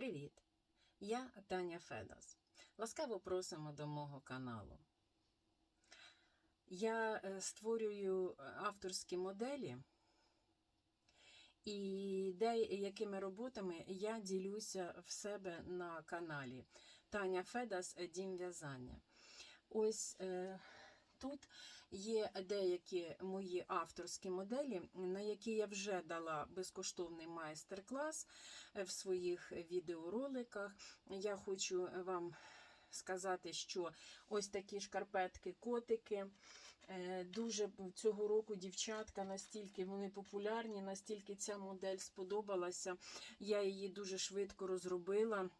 Привіт! Я Таня Федас. Ласкаво просимо до мого каналу. Я е, створюю авторські моделі, і деякими роботами я ділюся в себе на каналі Таня Федас Дім в'язання. Ось е, тут є деякі мої авторські моделі, на які я вже дала безкоштовний майстер-клас е, в своїх відеороликах. Я хочу вам сказати, що ось такі шкарпетки, котики. е, Дуже цього року дівчатка настільки вони популярні, настільки ця модель сподобалася. Я її дуже швидко розробила.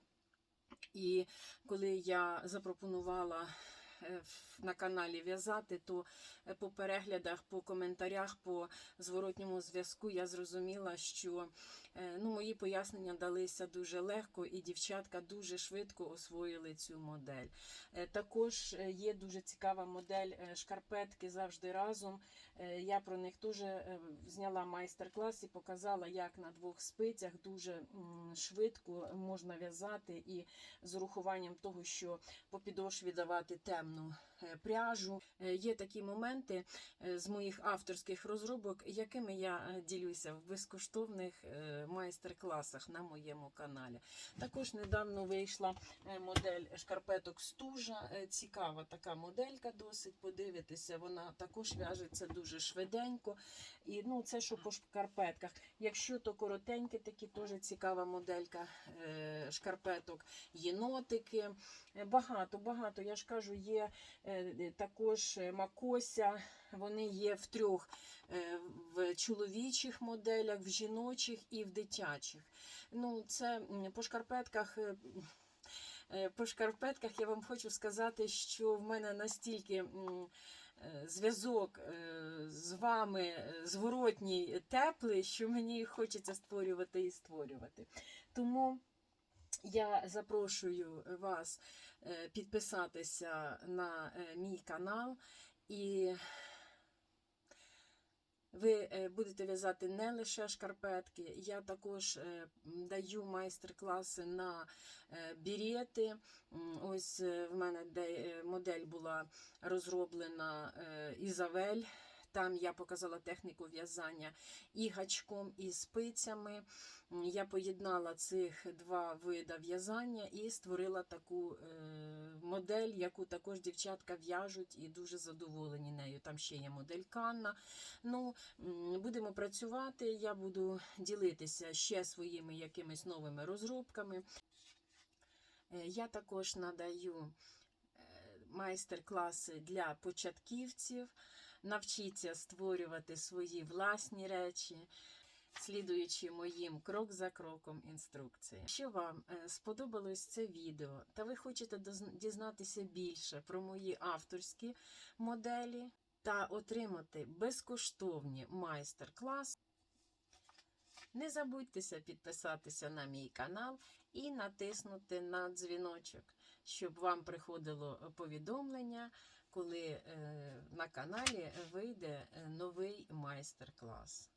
І коли я запропонувала на каналі в'язати, то е, по переглядах, по коментарях, по зворотньому зв'язку я зрозуміла, що е, ну, мої пояснення далися дуже легко, і дівчатка дуже швидко освоїли цю модель. Е, Також е, є дуже цікава модель е, шкарпетки завжди разом. Е, Я про них теж е, зняла майстер-клас і показала, як на двох спицях дуже швидко можна в'язати і з урахуванням того, що по підошві давати темну е, пряжу. Е, Є такі моменти е, з моїх авторських розробок, якими я е, ділюся в безкоштовних е, майстер-класах на моєму каналі. Також недавно вийшла е, модель шкарпеток стужа. Е, Цікава така моделька, досить подивитися. Вона також в'яжеться дуже швиденько. І ну, це що по шкарпетках. Якщо то коротенькі, такі теж цікава моделька е, шкарпеток, єнотики. Е, Багато, багато. Я ж кажу, є е, також е, макося. Вони є в трьох е, в чоловічих моделях, в жіночих і в дитячих. Ну, це по шкарпетках. е, е, По шкарпетках я вам хочу сказати, що в мене настільки е, зв'язок е, з вами е, зворотній, теплий, що мені хочеться створювати і створювати. Тому я запрошую вас е, підписатися на е, мій канал і ви е, будете в'язати не лише шкарпетки. Я також е, даю майстер-класи на е, бірєти. М, Ось е, в мене де е, модель була розроблена е, Ізавель. Там я показала техніку в'язання і гачком, і спицями. Я поєднала цих два види в'язання і створила таку е, модель, яку також дівчатка в'яжуть і дуже задоволені нею. Там ще є модель Канна. Ну, будемо працювати. Я буду ділитися ще своїми якимись новими розробками. Е, Я також надаю е, майстер-класи для початківців. Навчіться створювати свої власні речі, слідуючи моїм крок за кроком інструкції. Якщо вам е, сподобалось це відео, та ви хочете дізнатися більше про мої авторські моделі та отримати безкоштовні майстер-класи, не забудьтеся підписатися на мій канал і натиснути на дзвіночок, щоб вам приходило повідомлення, коли е, на каналі вийде е, новий майстер-клас.